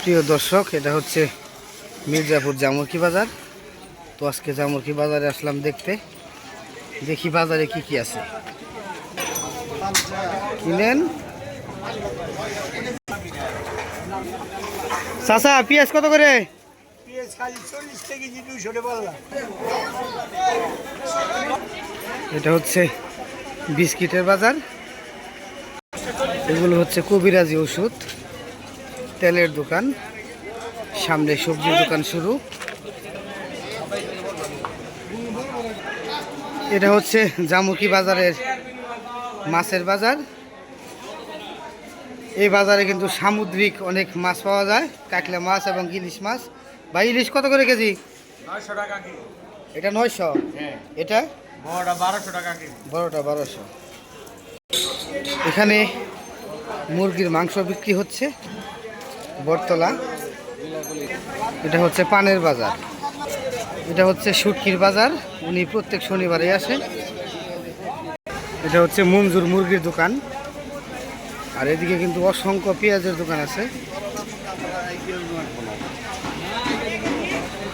প্রিয় দর্শক, এটা হচ্ছে মির্জাপুর জামুরকি বাজার। তো আজকে জামুরকি বাজারে আসলাম দেখতে। দেখি বাজারে কি কি আছে। কিনেন? চাচা, পেঁয়াজ কত করে? এটা হচ্ছে বিস্কিটের বাজার। এগুলো হচ্ছে কবিরাজি ওষুধ। তেলের দোকান। সামনে সবজির দোকান শুরু। এটা হচ্ছে জামুকি বাজারের মাছের বাজার। এই বাজারে কিন্তু সামুদ্রিক অনেক মাছ পাওয়া যায় কাকলা মাছ এবং ইলিশ মাছ। বা ইলিশ কত করে কেজি? এটা নয়শো? হ্যাঁ। এটা? বড়টা বারোশো। এখানে মুরগির মাংস বিক্রি হচ্ছে। বটতলা। এটা হচ্ছে পানের বাজার। এটা হচ্ছে সুটকির বাজার। উনি প্রত্যেক শনিবারে আসেন এটা হচ্ছে মঞ্জুর মুরগির দোকান। আর এদিকে কিন্তু অসংখ্য পেঁয়াজের দোকান আছে।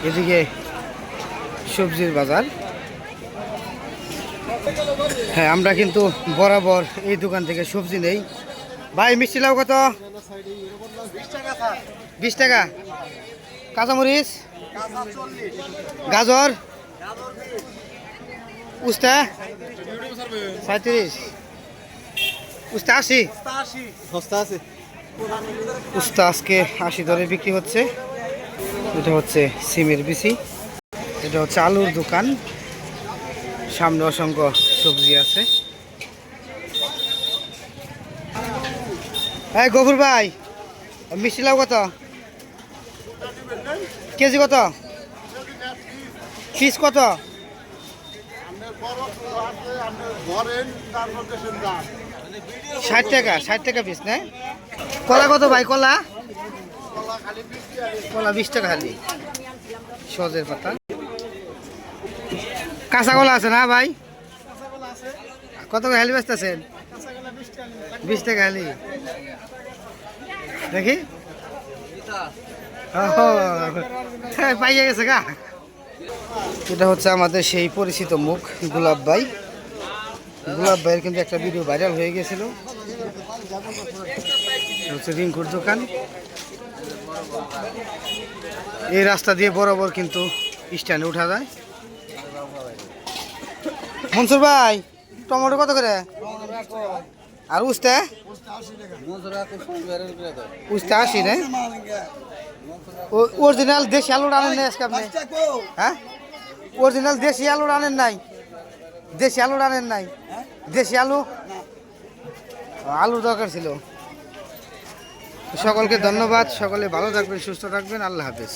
এদিকে সবজির বাজার। হ্যাঁ আমরা কিন্তু বরাবর এই দোকান থেকে সবজি নেই। ভাই, মিষ্টি লাউ কত? বিশ টাকা। কাঁচামরিচ। গাজর। উস্তা। সাঁত্রিশ উস্তা আশি। সস্তা আছে উস্তা আজকে আশি দরে বিক্রি হচ্ছে। এটা হচ্ছে সিমের বিচি। এটা হচ্ছে আলুর দোকান। সামনে অসংখ্য সবজি আছে। হ্যাঁ গফুর ভাই। মিষ্টি লাউ কত? কেজি কত? পিস কত? ষাট টাকা ষাট টাকা পিস, না? কলা কত ভাই, কলা? কলা বিশ টাকা খালি। সজের পাতা। কাঁচা কলা আছে না ভাই? কত হালি ব্যস্ত বিশ টাকা হালি দেখি। হ্যাঁ, পাইয়া গেছে গা। এটা হচ্ছে আমাদের সেই পরিচিত মুখ গোলাপ ভাই গোলাপ ভাইয়ের কিন্তু একটা ভিডিও ভাইরাল হয়ে গেছিল। হচ্ছে রিঙ্কুর দোকান। এই রাস্তা দিয়ে বরাবর কিন্তু স্ট্যান্ডে উঠা যায়। মনসুর ভাই টমেটো কত করে? আর উস্তে? উস্তে আশি রে অরিজিনাল দেশি আলু আনেন নাই আজকে আপনি? হ্যাঁ? অরিজিনাল দেশি আলু আনেন নাই। দেশি আলু আনেন নাই। দেশি আলু? আলুর দরকার ছিল। সকলকে ধন্যবাদ। সকলে ভালো থাকবেন, সুস্থ থাকবেন। আল্লাহ হাফেজ।